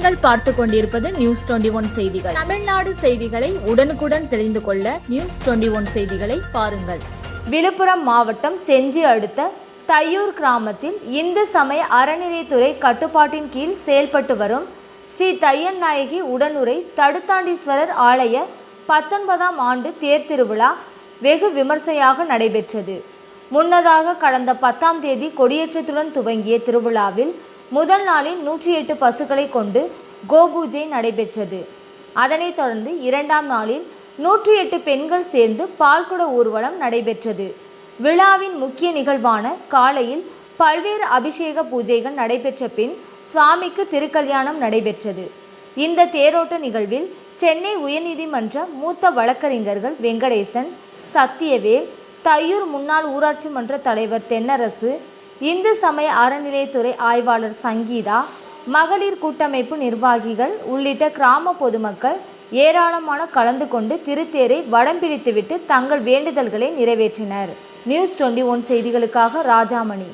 பார்த்து கொண்டிருப்பது news twenty one செய்திகள். தமிழ்நாடு செய்திகளை உடனுக்குடன் தெரிந்து கொள்ள நியூஸ் டுவெண்டி ஒன் செய்திகளை பாருங்கள். விழுப்புரம் மாவட்டம் செஞ்சி அடுத்த தையூர் கிராமத்தில் இந்து சமய அறநிலைத்துறை கட்டுப்பாட்டின் கீழ் செயல்பட்டு வரும் ஸ்ரீ தையன் நாயகி உடனுரை தடுத்தாண்டீஸ்வரர் ஆலய பத்தொன்பதாம் ஆண்டு தேர் திருவிழா வெகு விமர்சையாக நடைபெற்றது. முன்னதாக கடந்த பத்தாம் தேதி கொடியேற்றத்துடன் துவங்கிய திருவிழாவில் முதல் நாளில் நூற்றி எட்டு பசுக்களை கொண்டு கோபூஜை நடைபெற்றது. அதனைத் தொடர்ந்து இரண்டாம் நாளில் நூற்றி எட்டு பெண்கள் சேர்ந்து பால்குட ஊர்வலம் நடைபெற்றது. விழாவின் முக்கிய நிகழ்வான காலையில் பல்வேறு அபிஷேக பூஜைகள் நடைபெற்ற பின் சுவாமிக்கு திருக்கல்யாணம் நடைபெற்றது. இந்த தேரோட்ட நிகழ்வில் சென்னை உயர்நீதிமன்ற மூத்த வழக்கறிஞர்கள் வெங்கடேசன் சத்தியவேல் தையூர் முன்னாள் ஊராட்சி மன்ற தலைவர் தென்னரசு இந்து சமய அறநிலையத்துறை ஆய்வாளர் சங்கீதா மகளிர் கூட்டமைப்பு நிர்வாகிகள் உள்ளிட்ட கிராம பொதுமக்கள் ஏராளமான கலந்து கொண்டு திருத்தேரை வடம் பிடித்துவிட்டு தங்கள் வேண்டுதல்களை நிறைவேற்றினர். நியூஸ் டுவெண்ட்டி ஒன் செய்திகளுக்காக ராஜாமணி.